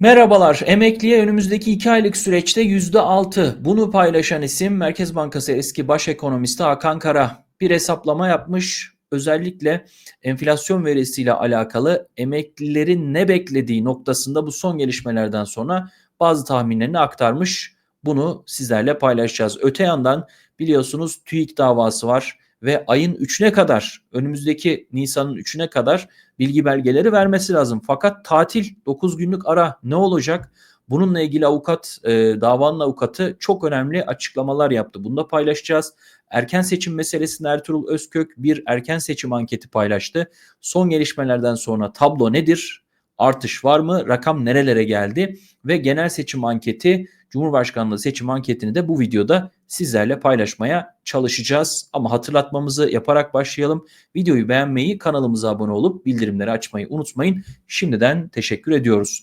Merhabalar. Emekliye önümüzdeki 2 aylık süreçte %6. Bunu paylaşan isim Merkez Bankası eski baş ekonomisti Hakan Kara. Bir hesaplama yapmış. Özellikle enflasyon verisiyle alakalı emeklilerin ne beklediği noktasında bu son gelişmelerden sonra bazı tahminlerini aktarmış. Bunu sizlerle paylaşacağız. Öte yandan biliyorsunuz TÜİK davası var ve ayın 3'üne kadar önümüzdeki Nisan'ın 3'üne kadar bilgi belgeleri vermesi lazım. Fakat tatil 9 günlük ara ne olacak? Bununla ilgili avukat, e, davanın avukatı çok önemli açıklamalar yaptı. Bunu da paylaşacağız. Erken seçim meselesinde Ertuğrul Özkök bir erken seçim anketi paylaştı. Son gelişmelerden sonra tablo nedir? Artış var mı? Rakam nerelere geldi? Ve genel seçim anketi Cumhurbaşkanlığı seçim anketini de bu videoda sizlerle paylaşmaya çalışacağız. Ama hatırlatmamızı yaparak başlayalım. Videoyu beğenmeyi, kanalımıza abone olup bildirimleri açmayı unutmayın. Şimdiden teşekkür ediyoruz.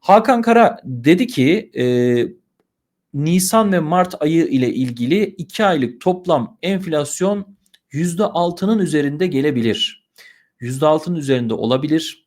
Hakan Kara dedi ki e, Nisan ve Mart ayı ile ilgili 2 aylık toplam enflasyon %6'nın üzerinde gelebilir. %6'nın üzerinde olabilir.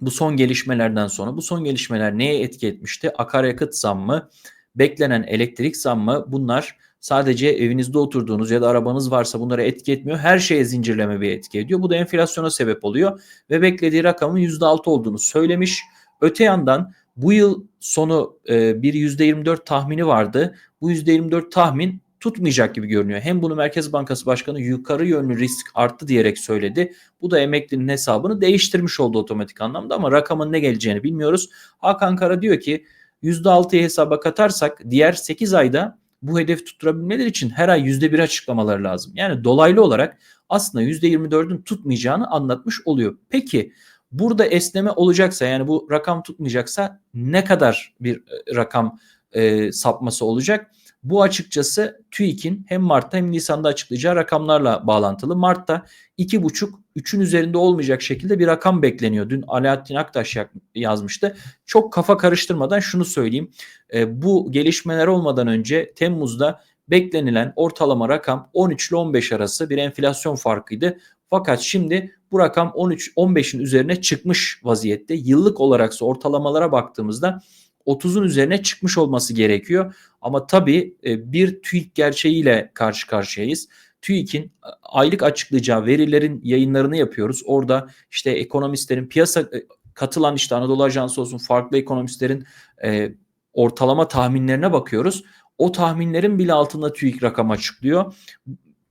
Bu son gelişmelerden sonra bu son gelişmeler neye etki etmişti? Akaryakıt zammı, beklenen elektrik zammı bunlar sadece evinizde oturduğunuz ya da arabanız varsa bunlara etki etmiyor. Her şeye zincirleme bir etki ediyor. Bu da enflasyona sebep oluyor ve beklediği rakamın %6 olduğunu söylemiş. Öte yandan bu yıl sonu e, bir %24 tahmini vardı. Bu %24 tahmin tutmayacak gibi görünüyor. Hem bunu Merkez Bankası Başkanı yukarı yönlü risk arttı diyerek söyledi. Bu da emeklinin hesabını değiştirmiş oldu otomatik anlamda ama rakamın ne geleceğini bilmiyoruz. Hakan Kara diyor ki %6'yı hesaba katarsak diğer 8 ayda bu hedef tutturabilmeleri için her ay %1 açıklamaları lazım. Yani dolaylı olarak aslında %24'ün tutmayacağını anlatmış oluyor. Peki burada esneme olacaksa yani bu rakam tutmayacaksa ne kadar bir e, rakam e, sapması olacak? Bu açıkçası TÜİK'in hem Mart'ta hem Nisan'da açıklayacağı rakamlarla bağlantılı. Mart'ta 2,5 3'ün üzerinde olmayacak şekilde bir rakam bekleniyor. Dün Alaaddin Aktaş yazmıştı. Çok kafa karıştırmadan şunu söyleyeyim. E, bu gelişmeler olmadan önce Temmuz'da beklenilen ortalama rakam 13 ile 15 arası bir enflasyon farkıydı. Fakat şimdi bu rakam 13-15'in üzerine çıkmış vaziyette. Yıllık olaraksa ortalamalara baktığımızda 30'un üzerine çıkmış olması gerekiyor. Ama tabii e, bir TÜİK gerçeğiyle karşı karşıyayız. TÜİK'in e, aylık açıklayacağı verilerin yayınlarını yapıyoruz. Orada işte ekonomistlerin piyasa e, katılan işte Anadolu Ajansı olsun farklı ekonomistlerin e, ortalama tahminlerine bakıyoruz. O tahminlerin bile altında TÜİK rakam açıklıyor.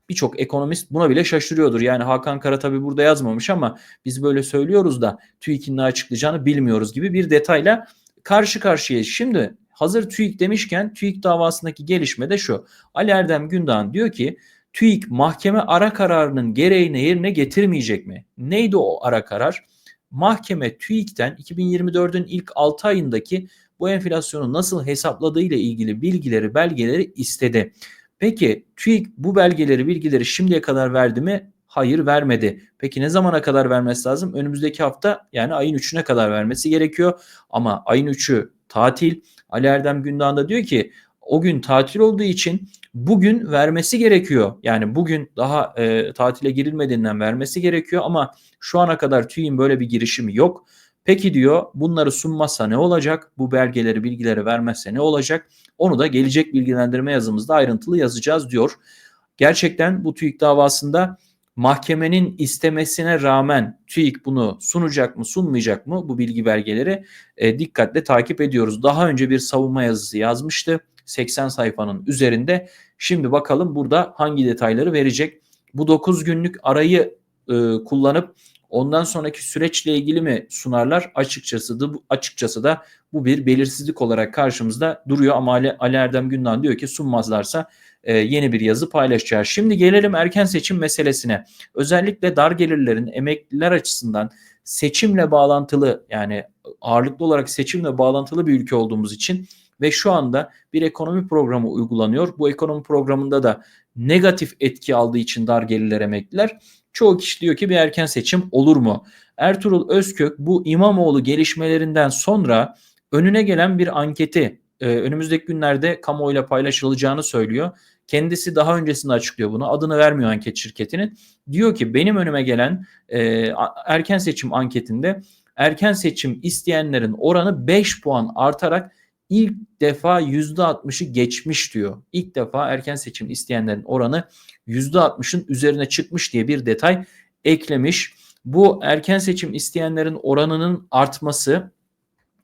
Birçok ekonomist buna bile şaşırıyordur. Yani Hakan Kara tabi burada yazmamış ama biz böyle söylüyoruz da TÜİK'in ne açıklayacağını bilmiyoruz gibi bir detayla karşı karşıyayız. Şimdi hazır TÜİK demişken TÜİK davasındaki gelişme de şu. Ali Erdem Gündoğan diyor ki TÜİK mahkeme ara kararının gereğini yerine getirmeyecek mi? Neydi o ara karar? Mahkeme TÜİK'ten 2024'ün ilk 6 ayındaki bu enflasyonu nasıl hesapladığı ile ilgili bilgileri, belgeleri istedi. Peki TÜİK bu belgeleri, bilgileri şimdiye kadar verdi mi? Hayır vermedi. Peki ne zamana kadar vermesi lazım? Önümüzdeki hafta yani ayın 3'üne kadar vermesi gerekiyor. Ama ayın 3'ü tatil. Ali Erdem Gündoğan da diyor ki o gün tatil olduğu için bugün vermesi gerekiyor. Yani bugün daha e, tatile girilmediğinden vermesi gerekiyor ama şu ana kadar TÜİ'nin böyle bir girişimi yok. Peki diyor bunları sunmazsa ne olacak? Bu belgeleri, bilgileri vermezse ne olacak? Onu da gelecek bilgilendirme yazımızda ayrıntılı yazacağız diyor. Gerçekten bu TÜİK davasında mahkemenin istemesine rağmen TÜİK bunu sunacak mı sunmayacak mı bu bilgi belgeleri e, dikkatle takip ediyoruz. Daha önce bir savunma yazısı yazmıştı 80 sayfanın üzerinde. Şimdi bakalım burada hangi detayları verecek. Bu 9 günlük arayı e, kullanıp ondan sonraki süreçle ilgili mi sunarlar? Açıkçası da açıkçası da bu bir belirsizlik olarak karşımızda duruyor ama Ali, Ali Erdem Gündoğan diyor ki sunmazlarsa e, yeni bir yazı paylaşacağız. Şimdi gelelim erken seçim meselesine. Özellikle dar gelirlerin emekliler açısından seçimle bağlantılı yani ağırlıklı olarak seçimle bağlantılı bir ülke olduğumuz için ve şu anda bir ekonomi programı uygulanıyor. Bu ekonomi programında da negatif etki aldığı için dar gelirler emekliler. Çoğu kişi diyor ki bir erken seçim olur mu? Ertuğrul Özkök bu İmamoğlu gelişmelerinden sonra önüne gelen bir anketi e, önümüzdeki günlerde kamuoyuyla paylaşılacağını söylüyor. Kendisi daha öncesinde açıklıyor bunu. Adını vermiyor anket şirketinin. Diyor ki benim önüme gelen e, erken seçim anketinde erken seçim isteyenlerin oranı 5 puan artarak ilk defa %60'ı geçmiş diyor. İlk defa erken seçim isteyenlerin oranı %60'ın üzerine çıkmış diye bir detay eklemiş. Bu erken seçim isteyenlerin oranının artması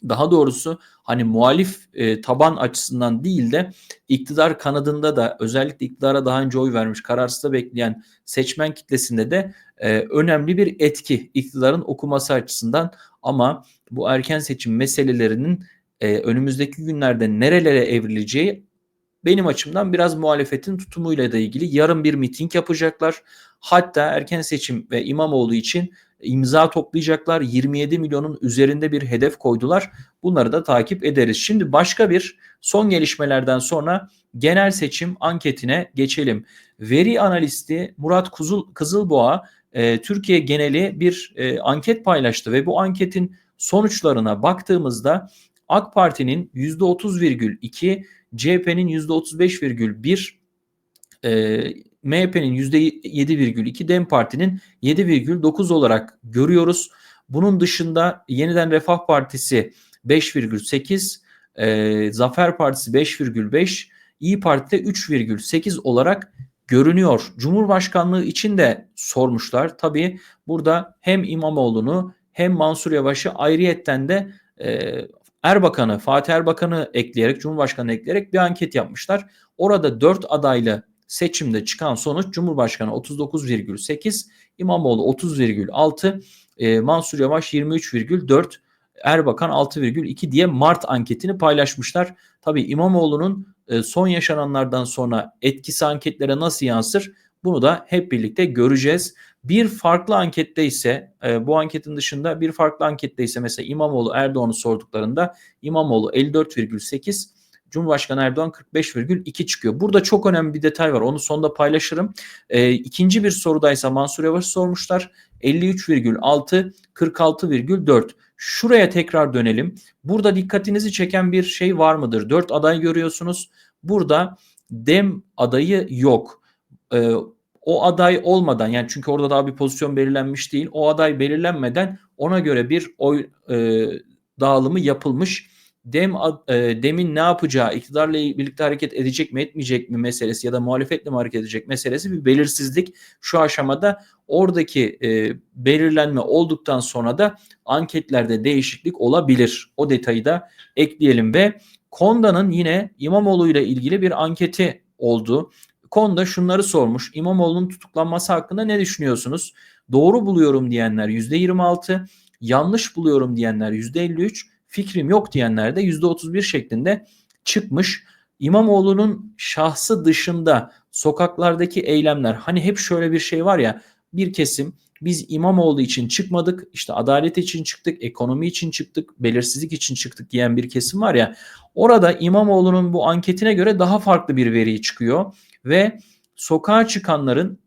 daha doğrusu hani muhalif e, taban açısından değil de iktidar kanadında da özellikle iktidara daha önce oy vermiş kararsızda bekleyen seçmen kitlesinde de e, önemli bir etki iktidarın okuması açısından ama bu erken seçim meselelerinin e, önümüzdeki günlerde nerelere evrileceği benim açımdan biraz muhalefetin tutumuyla da ilgili. Yarın bir miting yapacaklar. Hatta erken seçim ve İmamoğlu için imza toplayacaklar. 27 milyonun üzerinde bir hedef koydular. Bunları da takip ederiz. Şimdi başka bir son gelişmelerden sonra genel seçim anketine geçelim. Veri analisti Murat Kuzul, Kızılboğa e, Türkiye geneli bir e, anket paylaştı ve bu anketin sonuçlarına baktığımızda AK Parti'nin %30,2, CHP'nin %35,1, e, MHP'nin %7,2, DEM Parti'nin 7,9 olarak görüyoruz. Bunun dışında Yeniden Refah Partisi 5,8, e, Zafer Partisi 5,5, İyi Parti de 3,8 olarak görünüyor. Cumhurbaşkanlığı için de sormuşlar. Tabii burada hem İmamoğlu'nu hem Mansur Yavaş'ı ayrıyetten de e, Erbakan'ı, Fatih Erbakan'ı ekleyerek, Cumhurbaşkanı ekleyerek bir anket yapmışlar. Orada 4 adaylı seçimde çıkan sonuç Cumhurbaşkanı 39,8, İmamoğlu 30,6, e, Mansur Yavaş 23,4, Erbakan 6,2 diye Mart anketini paylaşmışlar. Tabii İmamoğlu'nun e, son yaşananlardan sonra etkisi anketlere nasıl yansır? Bunu da hep birlikte göreceğiz. Bir farklı ankette ise e, bu anketin dışında bir farklı ankette ise mesela İmamoğlu Erdoğan'ı sorduklarında İmamoğlu 54,8 Cumhurbaşkanı Erdoğan 45,2 çıkıyor. Burada çok önemli bir detay var. Onu sonda paylaşırım. E, ikinci bir sorudaysa Mansur Yavaş sormuşlar. 53,6 46,4. Şuraya tekrar dönelim. Burada dikkatinizi çeken bir şey var mıdır? 4 aday görüyorsunuz. Burada dem adayı yok. E, o aday olmadan yani çünkü orada daha bir pozisyon belirlenmiş değil. O aday belirlenmeden ona göre bir oy e, dağılımı yapılmış. Dem e, demin ne yapacağı, iktidarla birlikte hareket edecek mi, etmeyecek mi meselesi ya da muhalefetle mi hareket edecek meselesi bir belirsizlik. Şu aşamada oradaki e, belirlenme olduktan sonra da anketlerde değişiklik olabilir. O detayı da ekleyelim ve Konda'nın yine İmamoğlu ile ilgili bir anketi oldu. Konuda şunları sormuş. İmamoğlu'nun tutuklanması hakkında ne düşünüyorsunuz? Doğru buluyorum diyenler %26, yanlış buluyorum diyenler %53, fikrim yok diyenler de %31 şeklinde çıkmış. İmamoğlu'nun şahsı dışında sokaklardaki eylemler hani hep şöyle bir şey var ya bir kesim biz İmamoğlu için çıkmadık işte adalet için çıktık ekonomi için çıktık belirsizlik için çıktık diyen bir kesim var ya orada İmamoğlu'nun bu anketine göre daha farklı bir veri çıkıyor ve sokağa çıkanların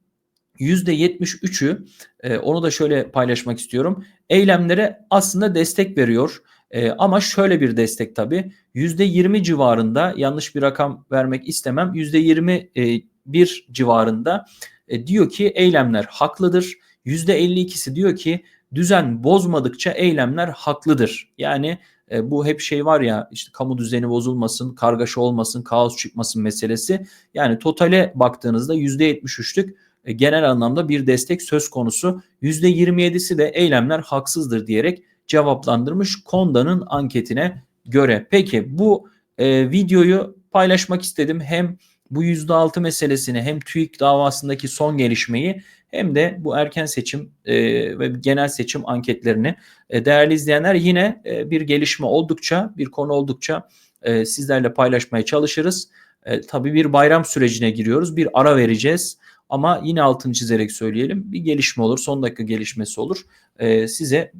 %73'ü e, onu da şöyle paylaşmak istiyorum. Eylemlere aslında destek veriyor. E, ama şöyle bir destek tabii. %20 civarında yanlış bir rakam vermek istemem. %21 e, civarında e, diyor ki eylemler haklıdır. %52'si diyor ki düzen bozmadıkça eylemler haklıdır. Yani e, bu hep şey var ya işte kamu düzeni bozulmasın, kargaşa olmasın, kaos çıkmasın meselesi. Yani totale baktığınızda %73'lük e, genel anlamda bir destek söz konusu. %27'si de eylemler haksızdır diyerek cevaplandırmış Konda'nın anketine göre. Peki bu e, videoyu paylaşmak istedim. Hem bu %6 meselesini hem TÜİK davasındaki son gelişmeyi hem de bu erken seçim e, ve genel seçim anketlerini e, değerli izleyenler yine e, bir gelişme oldukça bir konu oldukça e, sizlerle paylaşmaya çalışırız. E, tabii bir bayram sürecine giriyoruz. Bir ara vereceğiz. Ama yine altını çizerek söyleyelim. Bir gelişme olur. Son dakika gelişmesi olur. E, size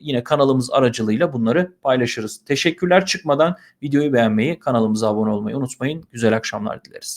yine kanalımız aracılığıyla bunları paylaşırız. Teşekkürler çıkmadan videoyu beğenmeyi, kanalımıza abone olmayı unutmayın. Güzel akşamlar dileriz.